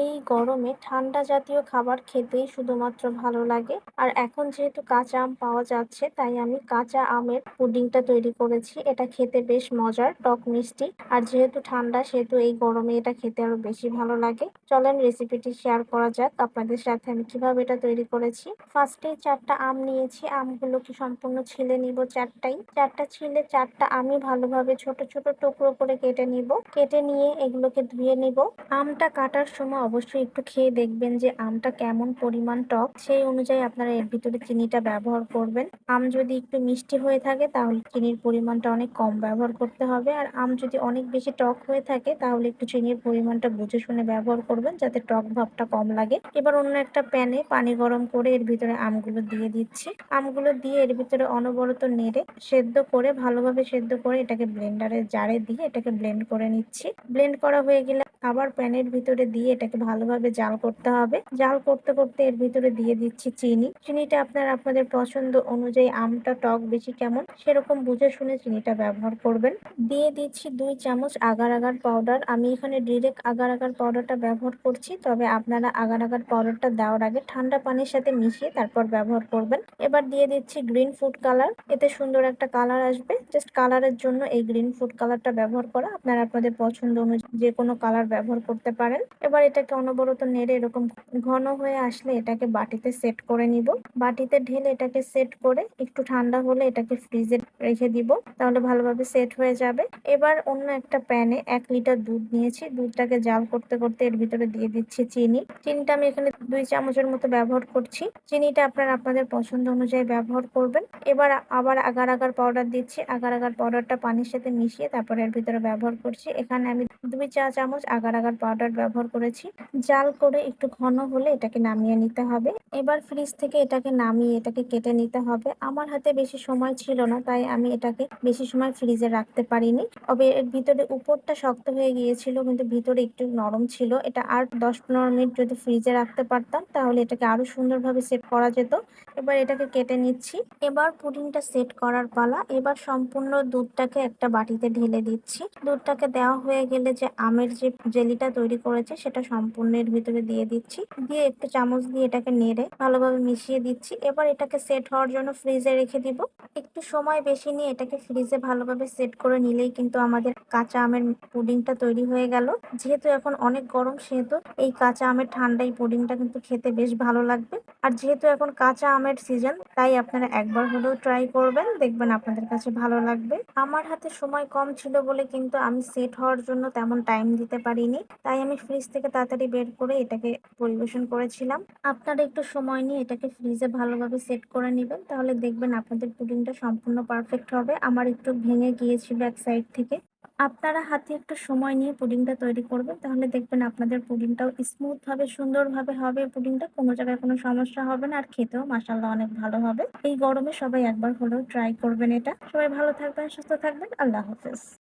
এই গরমে ঠান্ডা জাতীয় খাবার খেতেই শুধুমাত্র ভালো লাগে। আর এখন যেহেতু কাঁচা আম পাওয়া যাচ্ছে, তাই আমি কাঁচা আমের পুডিংটা তৈরি করেছি। এটা খেতে বেশ মজার, টক মিষ্টি। আর যেহেতু ঠান্ডা, সেহেতু এই গরমে এটা খেতে আরও বেশি ভালো লাগে। চলেন রেসিপিটি শেয়ার করা যাক আপনাদের সাথে আমি কীভাবে এটা তৈরি করেছি। ফার্স্টে চারটা আম নিয়েছি। আমগুলোকে সম্পূর্ণ ছিলে নিব চারটাই? চারটা ছিলে চারটা আমি ভালোভাবে ছোট ছোট টুকরো করে কেটে নিব। কেটে নিয়ে এগুলোকে ধুয়ে নিব। আমটা কাটার সময় অবশ্যই একটু খেয়ে দেখবেন যে আমটা কেমন পরিমাণ টক। সেই অনুযায়ী আপনারা এর ভিতরে চিনিটা ব্যবহার করবেন। আম যদি একটু মিষ্টি হয়ে থাকে, তাহলে চিনির পরিমাণটা অনেক কম ব্যবহার করতে হবে। আর আম যদি অনেক বেশি টক হয়ে থাকে, তাহলে একটু চিনির পরিমাণটা বুঝে শুনে ব্যবহার করবেন, যাতে টক ভাবটা কম লাগে। এবার অন্য একটা প্যানে পানি গরম করে এর ভিতরে আমগুলো দিয়ে দিচ্ছি। আমগুলো দিয়ে এর ভিতরে অনবরত নেড়ে, সেদ্ধ করে, ভালোভাবে সেদ্ধ করে এটাকে ব্লেন্ডারের জারে দিয়ে এটাকে ব্লেন্ড করে নিচ্ছি। ব্লেন্ড করা হয়ে গেলে আবার প্যানের ভিতরে দিয়ে এটাকে ভালোভাবে জাল করতে হবে। জাল করতে করতে এর ভিতরে দিয়ে দিচ্ছি চিনি। চিনিটা আপনার, আপনাদের পছন্দ অনুযায়ী আমটা, টক বেশি কেমন সেরকম বুঝে শুনে চিনিটা ব্যবহার করবেন। দিয়ে দিচ্ছি দুই চামচ আগার আগার পাউডার আমি এখানে ডিরেক্ট আগার আগার পাউডারটা ব্যবহার করছি, তবে আপনারা আগার আগার পাউডারটা দেওয়ার আগে ঠান্ডা পানির সাথে মিশিয়ে তারপর ব্যবহার করবেন। এবার দিয়ে দিচ্ছি গ্রিন ফুড কালার এতে সুন্দর একটা কালার আসবে। জাস্ট কালারের জন্য এই গ্রিন ফুড কালারটা ব্যবহার করা। আপনারা আপনাদের পছন্দ অনুযায়ী যে কোনো কালার ব্যবহার করতে পারেন। এবার এটাকে অনবরত নেড়ে এরকম ঘন হয়ে আসলে এটাকে বাটিতে সেট করে নিব। বাটিতে ঢেলে এটাকে সেট করে একটু ঠান্ডা হলে এটাকে ফ্রিজে রেখে দিব, তাহলে ভালোভাবে সেট হয়ে যাবে। এবার অন্য একটা প্যানে এক লিটার দুধ নিয়েছি। দুধটাকে জাল করতে করতে এর ভিতরে দিয়ে দিচ্ছি চিনি। চিনিটা আমি এখানে দুই চামচের মতো ব্যবহার করছি। চিনিটা আপনারা আপনাদের পছন্দ অনুযায়ী ব্যবহার করবেন। এবার আবার আগার আগার পাউডার দিচ্ছি। আগার আগার পাউডারটা পানির সাথে মিশিয়ে তারপর এর ভিতরে ব্যবহার করছি। এখানে আমি দুই চা চামচ আগার আগার পাউডার ব্যবহার করেছি। জাল করে একটু ঘন হলে এটাকে নামিয়ে নিতে হবে। এবার ফ্রিজ থেকে এটাকে নামিয়ে এটাকে কেটে নিতে হবে। আমার হাতে বেশি সময় ছিল না, তাই আমি এটাকে বেশি সময় ফ্রিজে রাখতে পারিনি। তবে এর ভিতরে উপরটা শক্ত হয়ে গিয়েছিল, কিন্তু ভিতরে একটু নরম ছিল। এটা আর দশ পনেরো মিনিট যদি ফ্রিজে রাখতে পারতাম, তাহলে এটাকে আরও সুন্দরভাবে সেট করা যেত। এবার এটাকে কেটে নিচ্ছি। এবার পুডিংটা সেট করার পালা। এবার সম্পূর্ণ দুধটাকে একটা বাটিতে ঢেলে দিচ্ছি। দুধটাকে দেওয়া হয়ে গেলে যে আমের যে জেলিটা তৈরি করেছে, সেটা সম্পূর্ণ এর ভিতরে দিয়ে দিচ্ছি। দিয়ে একটু চামচ দিয়ে এটাকে নেড়ে ভালোভাবে মিশিয়ে দিচ্ছি। এবার এটাকে সেট হওয়ার জন্য ফ্রিজে রেখে দিব। একটু সময় বেশি নিয়ে এটাকে ফ্রিজে ভালোভাবে সেট করে নিলেই কিন্তু আমাদের কাঁচা আমের পুডিংটা তৈরি হয়ে গেল। যেহেতু এখন অনেক গরম, সেহেতু এই কাঁচা আমের ঠান্ডাই পুডিংটা কিন্তু খেতে বেশ ভালো লাগবে। আর যেহেতু এখন কাঁচা আমের সিজন, তাই আপনারা একবার হলেও ট্রাই করবেন। দেখবেন আপনাদের কাছে ভালো লাগবে। আমার হাতে সময় কম ছিল বলে কিন্তু আমি সেট হওয়ার জন্য তেমন টাইম দিতে পারিনি। তাই আমি ফ্রিজ থেকে তাড়াতাড়ি বের করে এটাকে পরিবেশন করেছিলাম। আপনারা একটু সময় নিয়ে এটাকে ফ্রিজে ভালোভাবে সেট করে নেবেন, তাহলে দেখবেন আপনাদের পুডিংটা সম্পূর্ণ পারফেক্ট হবে। আমার একটু ভেঙে গিয়েছিল এক সাইড থেকে। আপনারা হাতে একটু সময় নিয়ে পুডিংটা তৈরি করবেন, তাহলে দেখবেন আপনাদের পুডিংটাও স্মুথ ভাবে সুন্দরভাবে হবে। পুডিংটা কোনো জায়গায় কোনো সমস্যা হবে না, আর খেতেও মাসাল্লাহ অনেক ভালো হবে। এই গরমে সবাই একবার হলেও ট্রাই করবেন এটা। সবাই ভালো থাকবেন, সুস্থ থাকবেন। আল্লাহ হাফেজ।